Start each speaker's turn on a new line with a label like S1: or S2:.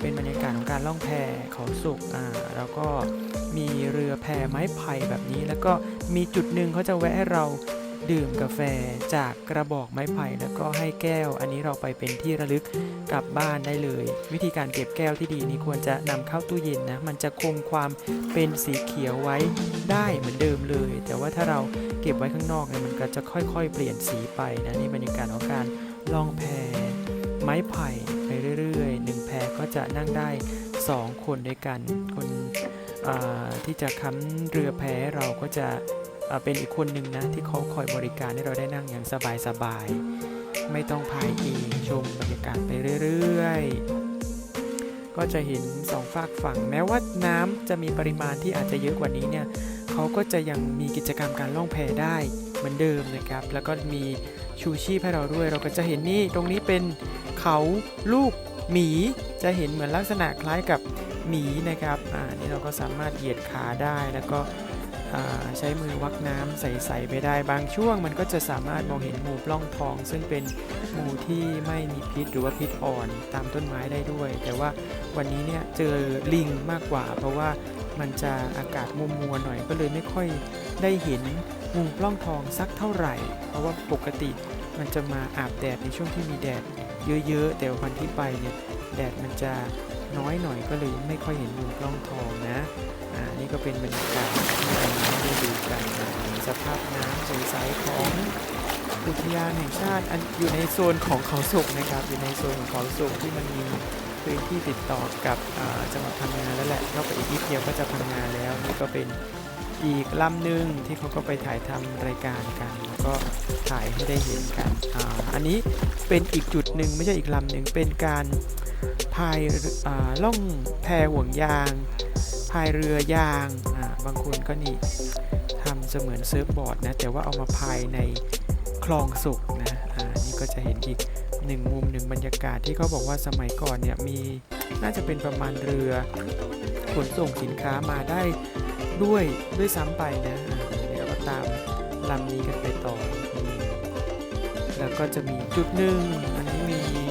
S1: เป็นบรรยากาศของการล่องแพเขาสุกอ่าแล้วก็มีเรือแพไม้ไผ่แบบนี้ แล้วก็มีจุดหนึ่งเขาจะแวะให้เราดื่มกาแฟจากกระบอกไม้ไผ่แล้วก็ให้แก้ว อันนี้เราไปเป็นที่ระลึกกลับบ้านได้เลย วิธีการเก็บแก้วที่ดีนี่ควรจะนำเข้าตู้เย็นนะ มันจะคงความเป็นสีเขียวไว้ได้เหมือนเดิมเลย แต่ว่าถ้าเราเก็บไว้ข้างนอกเนี่ยมันก็จะค่อยๆ เปลี่ยนสีไปนะนี่บรรยากาศของการล่องแพไม้ไผ่ ก็จะนั่งได้ 2 คนด้วยกัน คนที่จะค้ำเรือแพเราก็จะเป็นอีกคนหนึ่งนะ ที่เขาคอยบริการให้เราได้นั่งอย่างสบายๆ ไม่ต้องพายเองชมบรรยากาศไปเรื่อยๆ ก็จะเห็นสองฝากฝั่ง แม้ว่าน้ำจะมีปริมาณที่อาจจะเยอะกว่านี้เนี่ยเขาก็จะยังมีกิจกรรมการล่องแพได้เหมือนเดิมนะครับ แล้วก็มีชูชีพให้เราด้วย เราก็จะเห็นนี่ตรงนี้เป็นเขาลูก หมีจะเห็นเหมือนลักษณะคล้ายกับหมีนะครับอ่านี่เราก็สามารถเหยียดขาได้แล้วก็ใช้มือวักน้ำใส่ๆไปได้บางช่วง มันก็จะสามารถมองเห็นหมูปล้องทอง ซึ่งเป็นหมูที่ไม่มีพิษหรือว่าพิษอ่อนตามต้นไม้ได้ด้วย แต่ว่าวันนี้เนี่ยเจอลิงมากกว่า เพราะว่ามันจะอากาศมัวมัวหน่อยก็เลยไม่ค่อยได้เห็นหมูปล้องทองสักเท่าไหร่ เพราะว่าปกติมันจะมาอาบแดดในช่วงที่มีแดด เยอะๆ แต่วันที่ไปเนี่ยแดดมันจะน้อยหน่อยก็เลยไม่ค่อยเห็นมุมกล้องทองนะ อ่า นี่ก็เป็นบรรยากาศที่เราได้ดูกันนะสภาพน้ำใสๆของอุทยานแห่งชาติอันอยู่ในโซนของเขาสุกนะครับ อยู่ในโซนของเขาสุกที่มันมีพื้นที่ติดต่อกับจังหวัดพังงาแล้วแหละเข้าไปอีกนิดเดียวก็จะพังงาแล้วนี่ก็เป็นอีกลำหนึ่งที่เขาก็ไปถ่ายทำรายการกัน แล้วก็ถ่ายให้ได้เห็นกันอ่าอันนี้ เป็นอีกจุดหนึ่งไม่ใช่อีกลำหนึ่งเป็นการพายาล่องแพห่วงยางพายเรือยางาบางคนก็นี่ทำเสมือนเซิร์ฟบอร์ดนะแต่ว่าเอามาพายในคลองสุกนะอ่านี่ก็จะเห็นอีกหนึ่งมุมหนึ่งบรรยากาศที่เขาบอกว่าสมัยก่อนเนี่ยมีน่าจะเป็นประมาณเรือขนส่งสินค้ามาได้ด้วยด้วยซ้ำไปนะเดี๋ยวเราก็ตามลำนี้กันไปต่อ แล้วก็จะมีจุดหนึ่งอันนี้มี